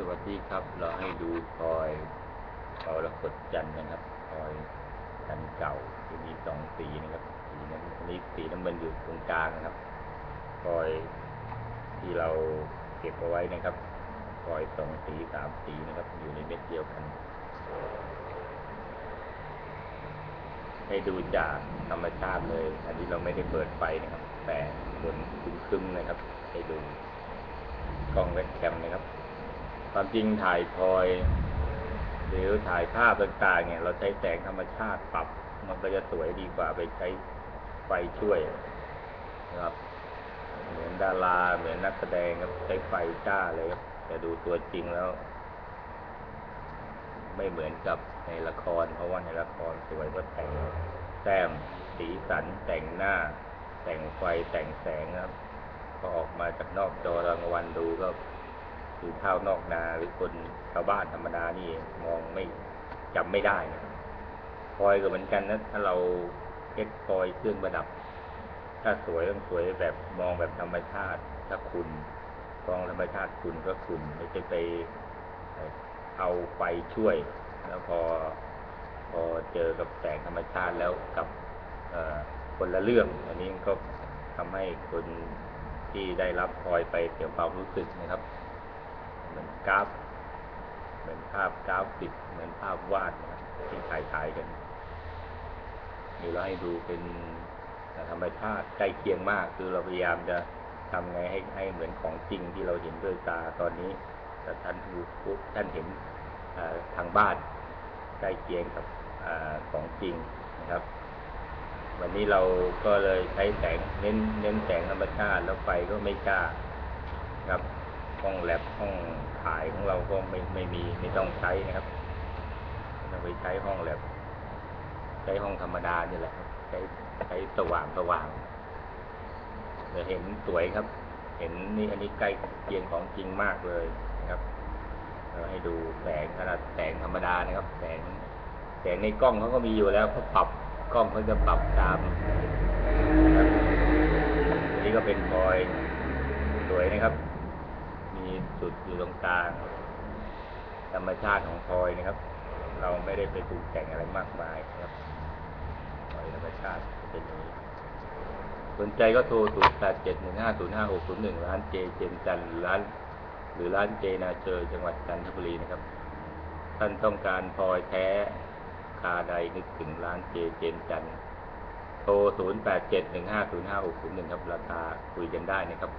สวัสดีครับ เราให้ดูพลอยพลอยระกดจันนะครับพลอยจันเก่าที่มีสองสีนะครับ สีนั้นอันนี้สีน้ำมันอยู่ตรงกลางนะครับพลอยที่เราเก็บเอาไว้นะครับพลอยสองสีสามสีนะครับ อยู่ในเม็ดเดียวกัน ให้ดูจากธรรมชาติเลย อันนี้เราไม่ได้เปิดไฟนะครับ แต่บนคึ้มๆนะครับ ให้ดูกล้องเวบแคมนะครับ ความจริงถ่ายพลอย หรือถ่ายภาพต่างๆ เนี่ย เราใช้แสงธรรมชาติปรับ มันก็จะสวยดีกว่าไปใช้ไฟช่วยนะครับ เหมือนดาราเหมือนนักแสดงครับใช้ไฟจ้าเลยครับแต่ดูตัวจริงแล้ว ไม่เหมือนกับในละคร เพราะว่าในละครสวยก็แต่งแต้มสีสันแต่งหน้า แต่งไฟแต่งแสงครับพอออกมาจากนอกจอรางวัลดูก็ คือข้าวนอกนาหรือคนชาวบ้านธรรมดานี่มองไม่จำไม่ได้นะครับพลอยก็เหมือนกันนะถ้าเราเก็ตพลอยเครื่องประดับ ถ้าสวยต้องสวยแบบมองแบบธรรมชาติถ้าคุณมองธรรมชาติคุณก็คุณไม่ใช่ไปเอาไฟช่วย แล้วพอพอเจอกับแสงธรรมชาติแล้วกับเอ่อคนละเรื่อง อันนี้ก็ทำให้คนที่ได้รับพลอยไปเสียความรู้สึกนะครับ เหมือนกราฟ เหมือนภาพกราฟิก เหมือนภาพวาดนะครับที่ถ่ายถ่ายๆกันนี่เราให้ดูเป็นธรรมชาติใกล้เคียงมาก คือเราพยายามจะทำไงให้ให้เหมือนของจริงที่เราเห็นด้วยตาตอนนี้แต่ท่านดูท่านเห็นทางบ้านใกล้เคียงกับอของจริงนะครับ วันนี้เราก็เลยใช้แสงเน้นเน้นแสงธรรมชาติแล้วไฟก็ไม่จ้าครับ ห้องแลบห้องถ่ายของเราก็ไม่ไม่มีไม่ต้องใช้นะครับไม่ต้องไปใช้ห้องแลบใช้ห้องธรรมดานี่แหละใช้ใช้สว่างสว่างจะเห็นสวยครับ เห็นนี่อันนี้ใกล้เคียงของจริงมากเลยนะครับเราให้ดูแสงขนาดแสงธรรมดานะครับ แสงแสงในกล้องเขาก็มีอยู่แล้วเขาปรับกล้องเขาจะปรับตามนะครับทีนี้ก็เป็นพลอยสวยนะครับ มีจุดอยู่ตรงกลางธรรมชาติของพลอยนะครับ เราไม่ได้ไปปรุงแต่งอะไรมากมายนะครับพลอยธรรมชาติเป็นอย่างนี้ สนใจก็โทร0 8 7 1 5 0 5 6 0 1ร้านเจเจนจันทร์หรือร้าน หรือร้านเจนาเจอจังหวัดจันทบุรีนะครับ ท่านต้องการพลอยแท้คาใดนึกถึงร้านเจเจนจันทร์โทร 0 8 7 1 5 0 5 6 0 1 ครับ ราคาคุยกันได้นะครับ